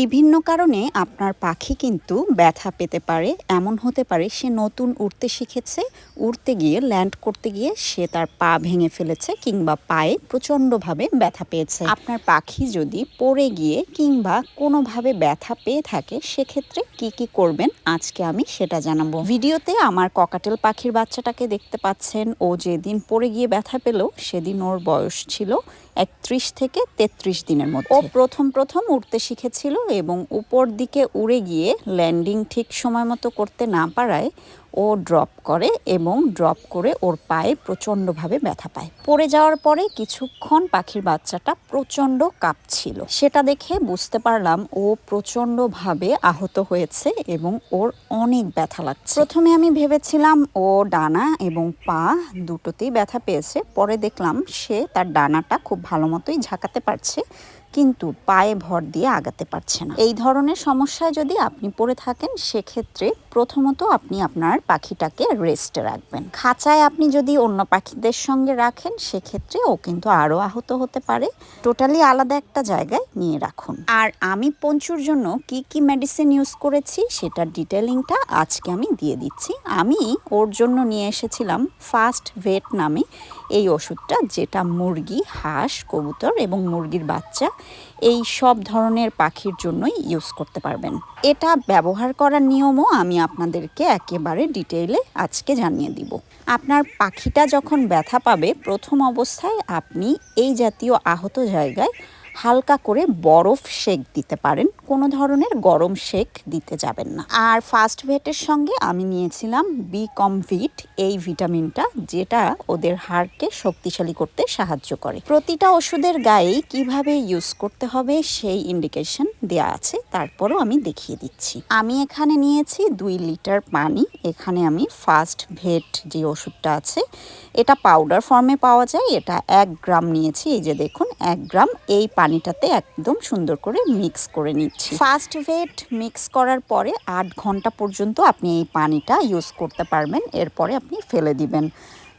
বিভিন্ন কারণে আপনার পাখি কিন্তু ব্যথা পেতে পারে, এমন হতে পারে সে নতুন উড়তে শিখেছে, উড়তে গিয়ে, ল্যান্ড করতে গিয়ে সে তার পা ভেঙে ফেলেছে কিংবা পায়ে প্রচণ্ডভাবে ব্যথা পেয়েছে। আপনার পাখি যদি পড়ে গিয়ে কিংবা কোনোভাবে ব্যথা পেয়ে থাকে, সেক্ষেত্রে কি কি করবেন আজকে আমি সেটা জানাব। ভিডিওতে আমার ককাটেল পাখির বাচ্চাটাকে দেখতে পাচ্ছেন। ও যেদিন পড়ে গিয়ে ব্যথা পেল, সেদিন ওর বয়স ছিল একত্রিশ থেকে তেত্রিশ দিনের মধ্যে। ও প্রথম প্রথম উঠতে শিখেছিল এবং উপর দিকে উড়ে গিয়ে ল্যান্ডিং ঠিক সময় মতো করতে না পারায় ও ড্রপ করে এবং ড্রপ করে ওর পায়ে প্রচণ্ডভাবে ব্যথা পায়। পড়ে যাওয়ার পরে কিছুক্ষণ পাখির বাচ্চাটা প্রচণ্ড কাঁপছিল। সেটা দেখে বুঝতে পারলাম ও প্রচণ্ডভাবে আহত হয়েছে এবং ওর অনেক ব্যথা লাগছে। প্রথমে আমি ভেবেছিলাম ও ডানা এবং পা দুটোতেই ব্যথা পেয়েছে। পরে দেখলাম সে তার ডানাটা খুব ভালো মতোই ঝাঁকাতে পারছে। কিন্তু পায়ে ভর দিয়ে আগাতে পারছে না। এই ধরনের সমস্যায় যদি আপনি পড়ে থাকেন, সেক্ষেত্রে প্রথমত আপনি আপনার পাখিটাকে রেস্টে রাখবেন। খাঁচায় আপনি যদি অন্য পাখিদের সঙ্গে রাখেন, সেক্ষেত্রে ও কিন্তু আরও আহত হতে পারে। টোটালি আলাদা একটা জায়গায় নিয়ে রাখুন। আর আমি পঞ্চুর জন্য কি কি মেডিসিন ইউজ করেছি, সেটার ডিটেলিংটা আজকে আমি দিয়ে দিচ্ছি। আমি ওর জন্য নিয়ে এসেছিলাম ফাস্ট ভেট নামে এই ওষুধটা যেটা মুরগি, হাঁস, কবুতর এবং মুরগির বাচ্চা এই সব ধরনের পাখির জন্যই ইউজ করতে পারবেন। এটা ব্যবহার করার নিয়মও আমি আপনাদেরকে একেবারে ডিটেইলে আজকে জানিয়ে দিব। আপনার পাখিটা যখন ব্যথা পাবে, প্রথম অবস্থায় আপনি এই জাতীয় আহত জায়গায় হালকা করে বরফ শেক দিতে পারেন। কোনো ধরনের গরম শেক দিতে যাবেন না। আর ফার্স্ট ভেটের সঙ্গে আমি নিয়েছিলাম বি কমভিট এই ভিটামিনটা, যেটা ওদের হাড়কে শক্তিশালী করতে সাহায্য করে। প্রতিটা ওষুধের গায়েই কীভাবে ইউজ করতে হবে সেই ইন্ডিকেশন দেয়া আছে, তারপরও আমি দেখিয়ে দিচ্ছি। আমি এখানে নিয়েছি দুই লিটার পানি। এখানে আমি ফার্স্ট ভেট যে ওষুধটা আছে, এটা পাউডার ফর্মে পাওয়া যায়। এটা এক গ্রাম নিয়েছি। এই যে দেখুন, এক গ্রাম এই পানিটাতে একদম সুন্দর করে মিক্স করে নিচ্ছি। ফার্স্ট ভেট মিক্স করার পরে আট ঘণ্টা পর্যন্ত আপনি এই পানিটা ইউজ করতে পারবেন, এরপরে আপনি ফেলে দিবেন।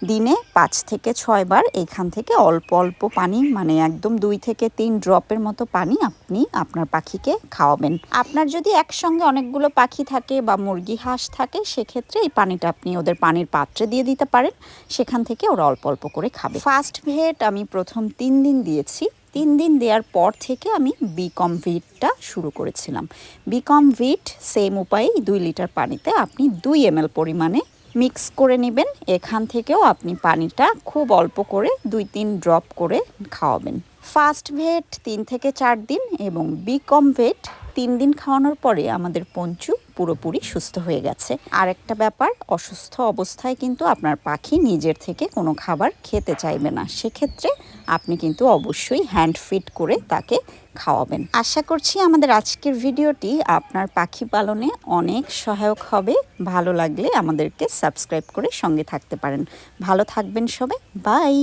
দিনে পাঁচ থেকে ছয় বার এখান থেকে অল্প অল্প পানি মানে একদম দুই থেকে তিন ড্রপের মতো পানি আপনি আপনার পাখিকে খাওয়াবেন। আপনার যদি একসঙ্গে অনেকগুলো পাখি থাকে বা মুরগি, হাঁস থাকে, সেক্ষেত্রে এই পানিটা আপনি ওদের পানির পাত্রে দিয়ে দিতে পারেন। সেখান থেকে ওরা অল্প অল্প করে খাবে। ফার্স্ট ভেট আমি প্রথম তিন দিন দিয়েছি। তিন দিন দেওয়ার পর থেকে আমি বিকম ভিটটা শুরু করেছিলাম। বিকম ভিট সেম উপায়েই দুই লিটার পানিতে আপনি দুই এম পরিমাণে মিক্স করে নেবেন। এখান থেকেও আপনি পানিটা খুব অল্প করে দুই তিন ড্রপ করে খাওয়াবেন। ফার্স্ট ভেট তিন থেকে চার দিন এবং বিকম ভেট তিন দিন খাওয়ানোর পরে আমাদের পঞ্চু পুরোপুরি সুস্থ হয়ে গেছে। আর একটা ব্যাপার, অসুস্থ অবস্থায় কিন্তু আপনার পাখি নিজের থেকে কোনো খাবার খেতে চাইবে না। সেক্ষেত্রে আপনি কিন্তু অবশ্যই হ্যান্ড ফিট করে তাকে খাওয়াবেন। আশা করছি আমাদের আজকের ভিডিওটি আপনার পাখি পালনে অনেক সহায়ক হবে। ভালো লাগলে আমাদেরকে সাবস্ক্রাইব করে সঙ্গে থাকতে পারেন। ভালো থাকবেন সবাই। বাই